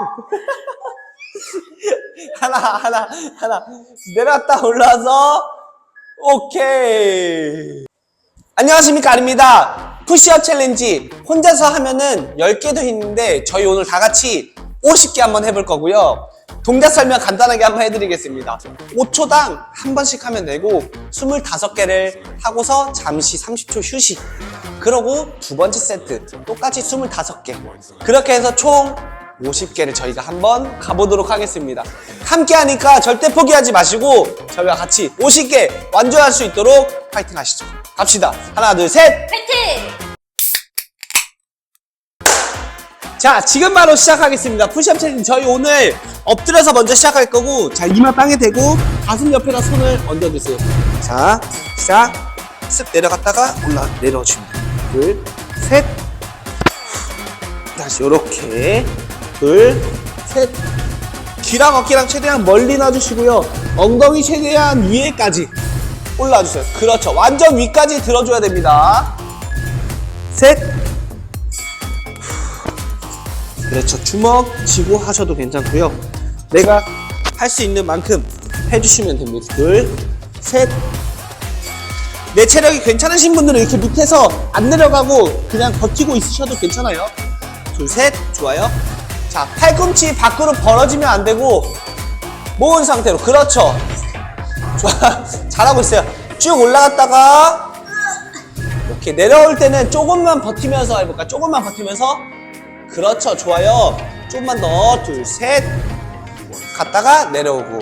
하나, 하나, 하나. 내려갔다 올라와서, 오케이. 안녕하십니까, 아닙니다. 푸시업 챌린지. 혼자서 하면은 10개도 있는데, 저희 오늘 다 같이 50개 한번 해볼 거고요. 동작 설명 간단하게 한번 해드리겠습니다. 5초당 한 번씩 하면 되고, 25개를 하고서 잠시 30초 휴식. 그러고 두 번째 세트. 똑같이 25개. 그렇게 해서 총 50개를 저희가 한번 가보도록 하겠습니다. 함께 하니까 절대 포기하지 마시고 저희와 같이 50개 완주할 수 있도록 파이팅 하시죠. 갑시다. 하나, 둘, 셋! 파이팅! 자, 지금 바로 시작하겠습니다. 푸시업 챌린지 저희 오늘 엎드려서 먼저 시작할 거고 자, 이마 땅에 대고 가슴 옆에다 손을 얹어주세요. 자, 시작. 쓱 내려갔다가 올라 돼요. 둘, 셋. 다시 요렇게 둘, 셋. 귀랑 어깨랑 최대한 멀리 놔주시고요. 엉덩이 최대한 위에까지 올라와주세요. 그렇죠. 완전 위까지 들어줘야 됩니다. 셋. 그렇죠. 주먹 쥐고 하셔도 괜찮고요. 내가 할 수 있는 만큼 해주시면 됩니다. 둘, 셋. 내 체력이 괜찮으신 분들은 이렇게 밑에서 안 내려가고 그냥 버티고 있으셔도 괜찮아요. 둘, 셋. 좋아요. 자, 팔꿈치 밖으로 벌어지면 안 되고 모은 상태로. 그렇죠. 좋아. 잘하고 있어요. 쭉 올라갔다가 이렇게 내려올 때는 조금만 버티면서 해볼까? 조금만 버티면서 그렇죠. 좋아요. 좀만 더. 둘, 셋. 갔다가 내려오고.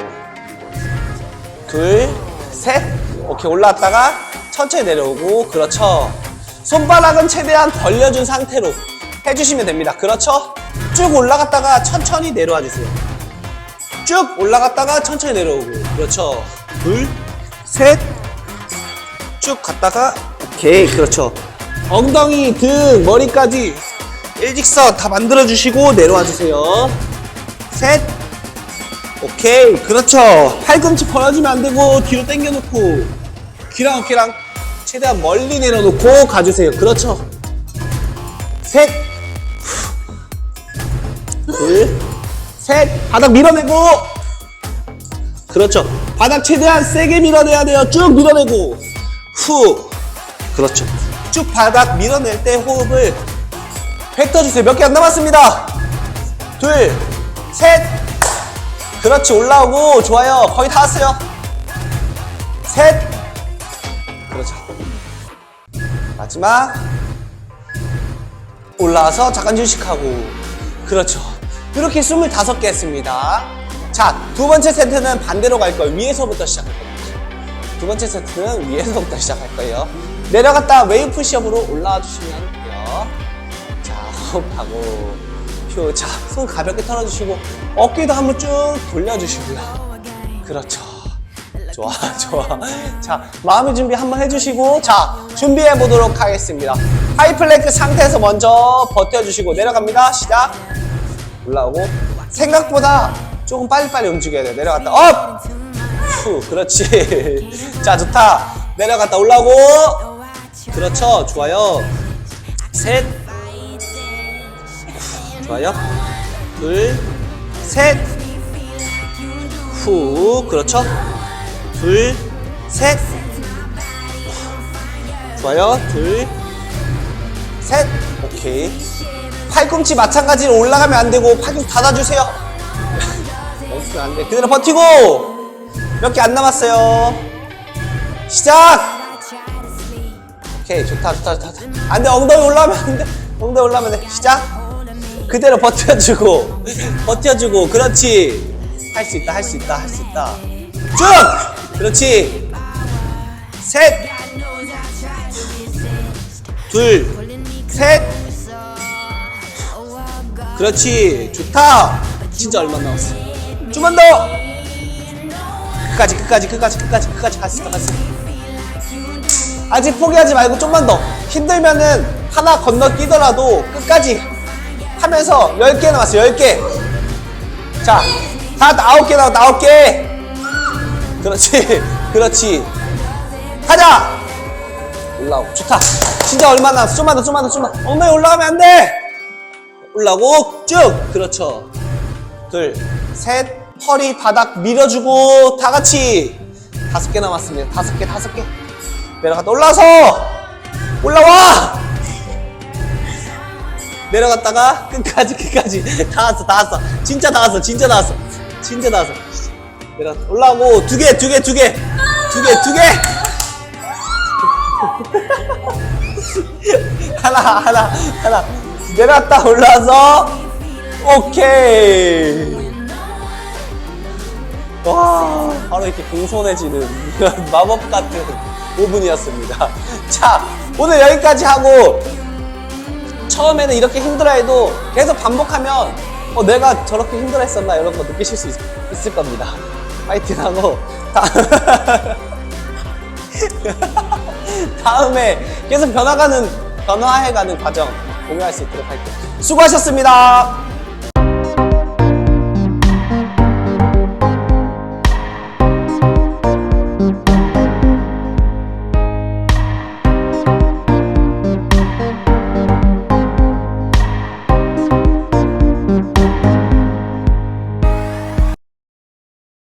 둘, 셋. 오케이. 올라왔다가 천천히 내려오고. 그렇죠. 손바닥은 최대한 벌려준 상태로 해주시면 됩니다. 그렇죠. 쭉 올라갔다가 천천히 내려와 주세요. 쭉 올라갔다가 천천히 내려오고. 그렇죠. 둘, 셋. 쭉 갔다가 오케이. 그렇죠. 엉덩이, 등, 머리까지 일직선 다 만들어 주시고 내려와 주세요. 셋. 오케이. 그렇죠. 팔꿈치 벌어지면 안 되고 뒤로 당겨 놓고 귀랑 어깨랑 최대한 멀리 내려놓고 가주세요. 그렇죠. 셋. 둘. 셋. 바닥 밀어내고. 그렇죠. 바닥 최대한 세게 밀어내야 돼요. 쭉 밀어내고. 후. 그렇죠. 쭉 바닥 밀어낼 때 호흡을 뱉어주세요. 몇 개 안 남았습니다. 둘, 셋. 그렇지. 올라오고. 좋아요. 거의 다 왔어요. 셋. 그렇죠. 마지막. 올라와서 잠깐 휴식하고. 그렇죠. 이렇게 25개 했습니다. 자, 두 번째 세트는 반대로 갈 거예요. 위에서부터 시작할 겁니다. 두 번째 세트는 위에서부터 시작할 거예요. 내려갔다 웨이브 푸시업으로 올라와 주시면 돼요. 자, 호흡하고 휴. 자, 손 가볍게 털어주시고 어깨도 한번 쭉 돌려주시고요. 그렇죠. 좋아, 좋아. 자, 마음의 준비 한번 해주시고 자, 준비해 보도록 하겠습니다. 하이플랭크 상태에서 먼저 버텨주시고 내려갑니다. 시작. 올라오고 생각보다 조금 빨리빨리 움직여야 돼요. 내려갔다 업! 후, 그렇지. 자, 좋다. 내려갔다 올라오고 그렇죠. 좋아요. 셋. 좋아요. 둘, 셋. 후, 그렇죠. 둘, 셋. 좋아요. 둘, 셋. 오케이. 팔꿈치 마찬가지로 올라가면 안 되고 팔꿈치 닫아주세요. 멈추면 안 돼. 그대로 버티고. 몇 개 안 남았어요. 시작! 오케이, 좋다, 좋다, 좋다. 안 돼, 엉덩이 올라가면 안 돼. 엉덩이 올라가면 돼. 시작! 그대로 버텨주고, 버텨주고, 그렇지. 할 수 있다, 할 수 있다, 할 수 있다. 쭉! 그렇지. 셋! 둘, 셋! 그렇지. 좋다. 진짜 얼마 남았어. 좀만 더! 끝까지, 끝까지, 끝까지, 끝까지, 끝까지 수 있다. 아직 포기하지 말고 좀만 더 힘들면은 하나 건너뛰더라도 끝까지 하면서 10개 남았어 10개 자, 다 9개 남았다 9개 그렇지 그렇지 가자 올라오고 좋다 진짜 얼마 남았어 좀만 더 좀만 더 좀만 더 엉덩이 올라가면 안돼 올라오고 쭉! 그렇죠. 둘, 셋. 허리 바닥 밀어주고 다 같이! 다섯 개 남았습니다. 다섯 개, 다섯 개. 내려갔다 올라서! 올라와. 내려갔다가 끝까지 끝까지. 다 왔어 다 왔어. 진짜 다 왔어 진짜 다 왔어. 진짜 다 왔어. 내려 올라오고 두 개 두 개 두 개. 두 개 두 개! 하나 하나 하나 내려갔다 올라와서 오케이. 와 바로 이렇게 공손해지는 마법 같은 5분이었습니다. 자 오늘 여기까지 하고 처음에는 이렇게 힘들어해도 계속 반복하면 어, 내가 저렇게 힘들어했었나 이런 거 느끼실 수 있, 을 겁니다. 파이팅하고 다, 다음에 계속 변화가는 변화해가는 과정 공유할 수 있도록 할게요. 수고하셨습니다.